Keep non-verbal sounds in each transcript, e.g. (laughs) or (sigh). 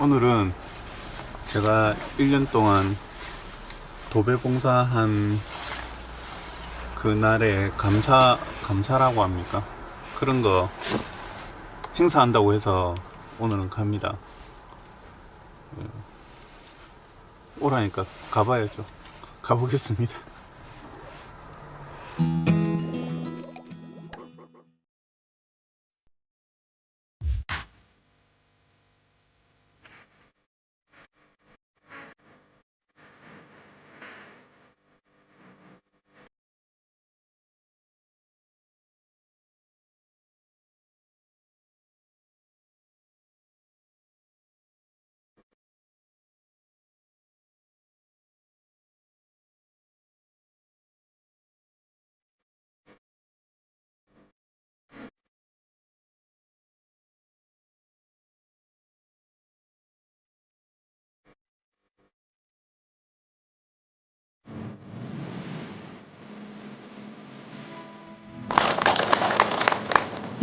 오늘은 제가 1년 동안 도배 봉사한 그날의 감사, 감사라고 합니까? 그런 거 행사한다고 해서 오늘은 갑니다. 예. 오라니까 가봐야죠. 가보겠습니다.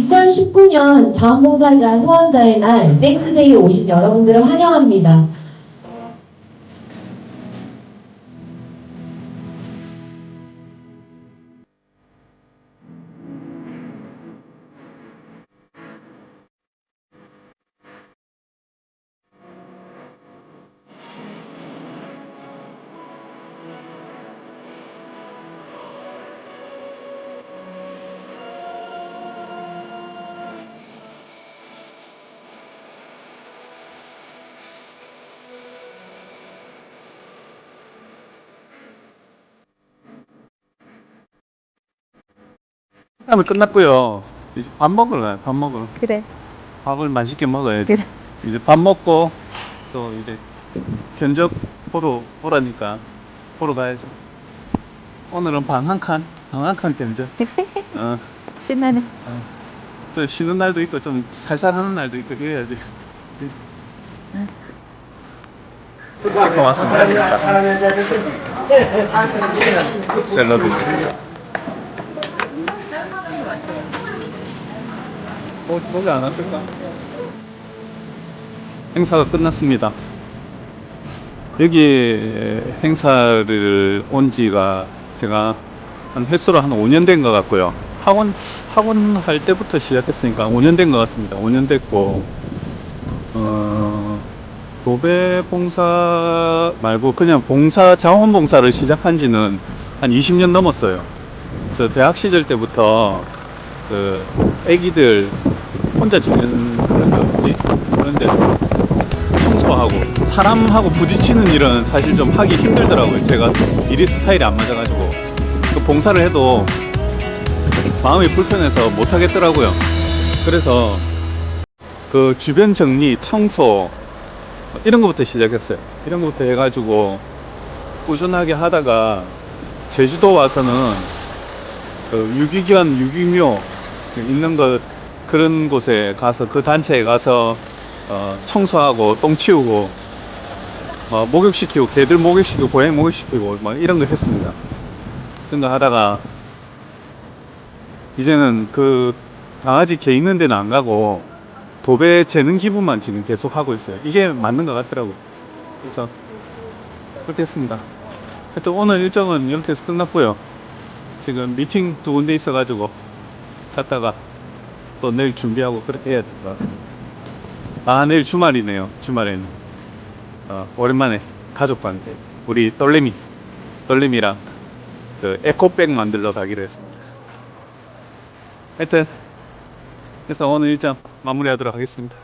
2019년 자원봉사자 후원자의 날 땡스데이에 오신 여러분들을 환영합니다. 하면 끝났고요. 이제 밥 가요. 밥 먹으러. 그래. 밥을 맛있게 먹어야지. 그래. 이제 밥 먹고 또 이제 견적 보러 오라니까 보러 가야죠. 오늘은 방 한 칸, 방 한 칸 견적. (laughs) 어, 신나네. 저 쉬는 날도 있고 좀 살살하는 날도 있고 그래야지. 찍어 왔습니다. 샐러드. 어, 거기 안 왔을까? 행사가 끝났습니다. 여기 행사를 온 지가 제가 한 횟수로 한 5년 된 것 같고요. 학원, 학원 할 때부터 시작했으니까 5년 된 것 같습니다. 5년 됐고, 어, 도배 봉사 말고 그냥 봉사, 자원봉사를 시작한 지는 한 20년 넘었어요. 저 대학 시절 때부터 그 애기들 혼자 짓는 그런 거 뭐지? 그런데 청소하고 사람하고 부딪히는 일은 사실 좀 하기 힘들더라고요. 제가 일이 스타일이 안 맞아가지고 그 봉사를 해도 마음이 불편해서 못 하겠더라고요. 그래서 그 주변 정리, 청소 이런 것부터 시작했어요. 이런 것부터 해가지고 꾸준하게 하다가 제주도 와서는 그 유기견, 유기묘 있는 것 그런 곳에 가서 그 단체에 가서 어, 청소하고 똥 치우고 어, 목욕시키고 개들 목욕시키고 고양이 목욕시키고 막 이런 거 했습니다. 그런 거 하다가 이제는 그 강아지 개 있는 데는 안 가고 도배 재는 기분만 지금 계속 하고 있어요. 이게 맞는 것 같더라고. 그래서 그렇게 했습니다. 하여튼 오늘 일정은 이렇게 해서 끝났고요. 지금 미팅 두 군데 있어가지고 갔다가 또 내일 준비하고 그렇게 해야 될 것 같습니다. 아 내일 주말이네요. 주말에는 어, 오랜만에 가족과 함께 우리 떨림이 떨림이랑 그 에코백 만들러 가기로 했습니다. 하여튼 그래서 오늘 일정 마무리하도록 하겠습니다.